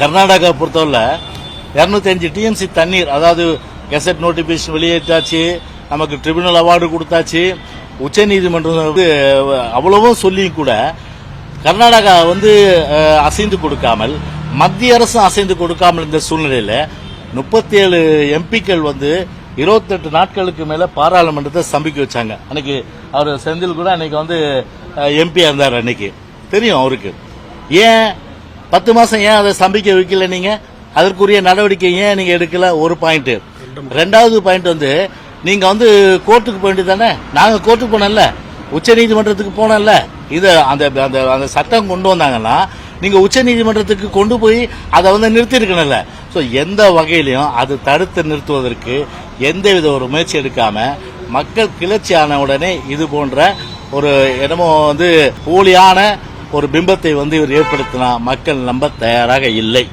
கர்நாடகா பொறுத்தவரை இரநூத்தி அஞ்சு டிஎம்சி தண்ணீர் அதாவது கெசட் நோட்டிபிகேஷன் வெளியேற்றாச்சு நமக்கு ட்ரிபியூனல் அவார்டு கொடுத்தாச்சு உச்சநீதிமன்றம் வந்து அவ்வளவும் சொல்லியும் கூட கர்நாடகா வந்து அசைந்து கொடுக்காமல் மத்திய அரசும் அசைந்து கொடுக்காமல் இந்த சூழ்நிலையில் முப்பத்தி ஏழு எம்பிக்கள் வந்து இருபத்தெட்டு நாட்களுக்கு மேலே பாராளுமன்றத்தை சம்பிக்க வச்சாங்க. அன்னைக்கு அவர் செந்தில் கூட அன்னைக்கு வந்து எம்பியாக இருந்தார் அன்னைக்கு. தெரியும் அவருக்கு. ஏன் பத்து மாசம் ஏன் அதை ஸ்தம்பிக்க வைக்கல நீங்க? அதற்குரிய நடவடிக்கை ஏன் நீங்க எடுக்கல? ஒரு பாயிண்ட் ரெண்டாவது பாயிண்ட் வந்து நீங்க வந்து கோர்ட்டுக்கு போயிட்டு தானே? நாங்க கோர்ட்டுக்கு போனோம்ல. உச்ச நீதிமன்றத்துக்கு போனோம்ல. இது அந்த அந்த அந்த சட்டம் கொண்டு வந்தாங்கன்னா நீங்க உச்ச நீதிமன்றத்துக்கு கொண்டு போய் அதை வந்து நிறுத்தி இருக்கணும்ல ஸோ எந்த வகையிலையும் அது தடுத்து நிறுத்துவதற்கு எந்த வித ஒரு முயற்சி எடுக்காம மக்கள் கிளர்ச்சி ஆன உடனே இது போன்ற ஒரு என்னமோ வந்து போலியான ஒரு பிம்பத்தை வந்து இவர் ஏற்படுத்தினா மக்கள் நம்ப தயாராக இல்லை.